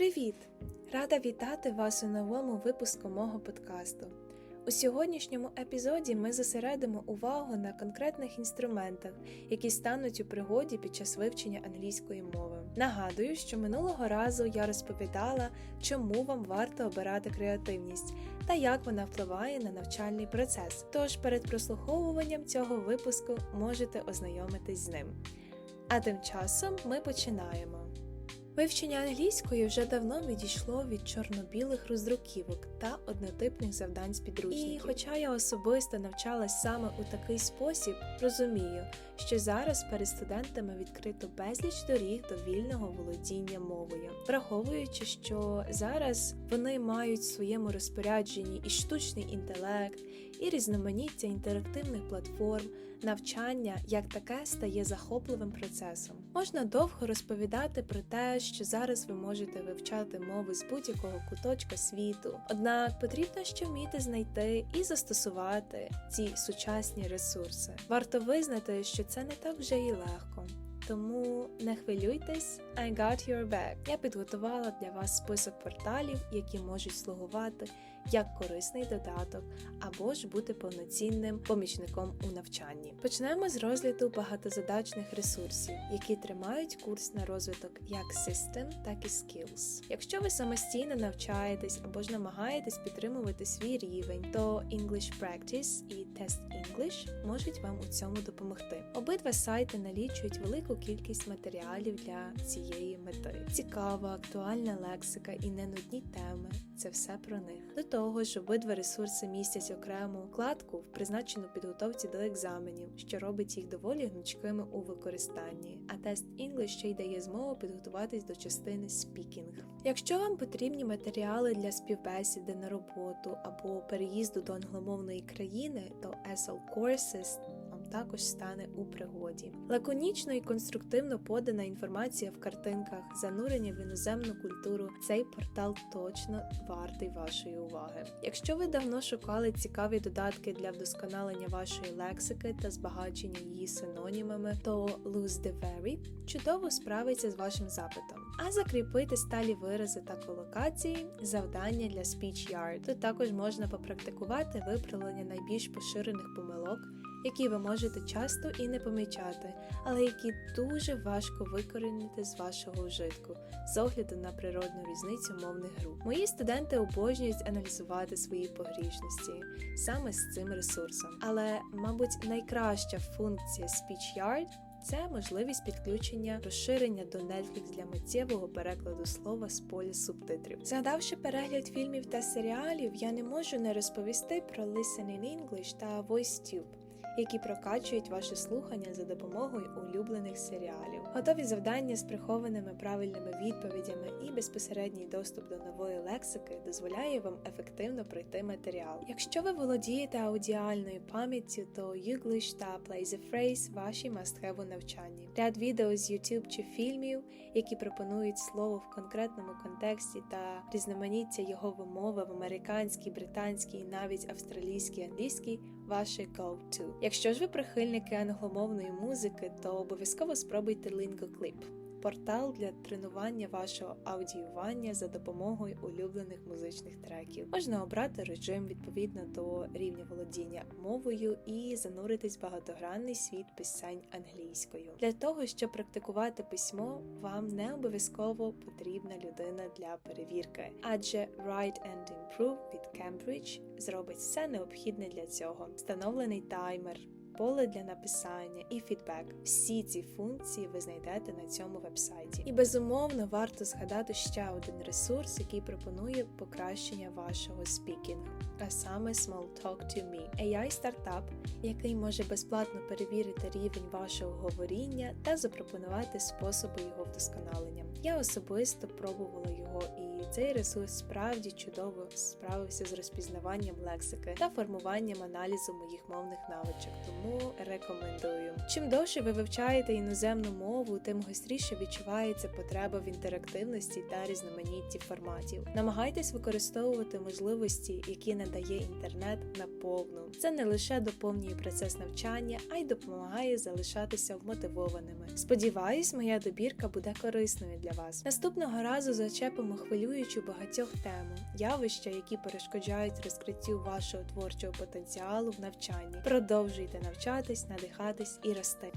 Привіт! Рада вітати вас у новому випуску мого подкасту. У сьогоднішньому епізоді ми зосередимо увагу на конкретних інструментах, які стануть у пригоді під час вивчення англійської мови. Нагадую, що минулого разу я розповідала, чому вам варто обирати креативність та як вона впливає на навчальний процес. Тож перед прослуховуванням цього випуску можете ознайомитись з ним. А тим часом ми починаємо. Вивчення англійської вже давно відійшло від чорно-білих роздруківок та однотипних завдань з підручників. І хоча я особисто навчалась саме у такий спосіб, розумію, що зараз перед студентами відкрито безліч доріг до вільного володіння мовою, враховуючи, що зараз вони мають в своєму розпорядженні і штучний інтелект, і різноманіття інтерактивних платформ. Навчання як таке стає захопливим процесом. Можна довго розповідати про те, що зараз ви можете вивчати мови з будь-якого куточка світу. Однак потрібно ще вміти знайти і застосувати ці сучасні ресурси. Варто визнати, що це не так вже і легко. Тому не хвилюйтесь, I got your back. Я підготувала для вас список порталів, які можуть слугувати як корисний додаток або ж бути повноцінним помічником у навчанні. Почнемо з розгляду багатозадачних ресурсів, які тримають курс на розвиток як System, так і Skills. Якщо ви самостійно навчаєтесь або ж намагаєтесь підтримувати свій рівень, то English Practice і Test English можуть вам у цьому допомогти. Обидва сайти налічують велику кількість матеріалів для цієї мети. Цікава, актуальна лексика і ненудні теми це все про них. До того ж, обидва ресурси містять окрему вкладку в призначену підготовці до екзаменів, що робить їх доволі гнучкими у використанні. А тест English ще й дає змогу підготуватись до частини Speaking. Якщо вам потрібні матеріали для співбесіди на роботу або переїзду до англомовної країни, то SL Courses також стане у пригоді. Лаконічно і конструктивно подана інформація в картинках, занурення в іноземну культуру. Цей портал точно вартий вашої уваги. Якщо ви давно шукали цікаві додатки для вдосконалення вашої лексики та збагачення її синонімами, то Lose the Very чудово справиться з вашим запитом. А закріпити сталі вирази та колокації завдання для Speech Yard. Тут також можна попрактикувати виправлення найбільш поширених помилок які ви можете часто і не помічати, але які дуже важко викорінити з вашого вжитку з огляду на природну різницю мовних груп. Мої студенти обожнюють аналізувати свої погрішності саме з цим ресурсом. Але, мабуть, найкраща функція SpeechYard це можливість підключення розширення до Netflix для миттєвого перекладу слова з поля субтитрів. Згадавши перегляд фільмів та серіалів, я не можу не розповісти про Listen in English та VoiceTube які прокачують ваше слухання за допомогою улюблених серіалів. Готові завдання з прихованими правильними відповідями і безпосередній доступ до нової лексики дозволяє вам ефективно пройти матеріал. Якщо ви володієте аудіальною пам'яттю, то Uglish та Play the Phrase – ваші must-have у навчанні. Ряд відео з YouTube чи фільмів, які пропонують слово в конкретному контексті та різноманіття його вимови в американській, британській навіть австралійській англійській ваше go-to. Якщо ж ви прихильники англомовної музики, то обов'язково спробуйте LingoClip портал для тренування вашого аудіювання за допомогою улюблених музичних треків. Можна обрати режим відповідно до рівня володіння мовою і зануритись в багатогранний світ писань англійською. Для того, щоб практикувати письмо, вам не обов'язково потрібна людина для перевірки, адже Write and Improve від Cambridge зробить все необхідне для цього. Встановлений таймер поле для написання і фідбек. Всі ці функції ви знайдете на цьому вебсайті. І безумовно варто згадати ще один ресурс, який пропонує покращення вашого спікінгу, а саме Small Talk to Me, AI стартап, який може безплатно перевірити рівень вашого говоріння та запропонувати способи його вдосконалення. Я особисто пробувала його і цей ресурс справді чудово справився з розпізнаванням лексики та формуванням аналізу моїх мовних навичок. Тому тому рекомендую. Чим довше ви вивчаєте іноземну мову, тим гостріше відчувається потреба в інтерактивності та різноманітті форматів. Намагайтесь використовувати можливості, які надає інтернет наповну. Це не лише доповнює процес навчання, а й допомагає залишатися вмотивованими. Сподіваюсь, моя добірка буде корисною для вас. Наступного разу зачепимо хвилюючу багатьох тему, явища, які перешкоджають розкриттю вашого творчого потенціалу в навчанні. Продовжуйте навчатись, надихатись і рости.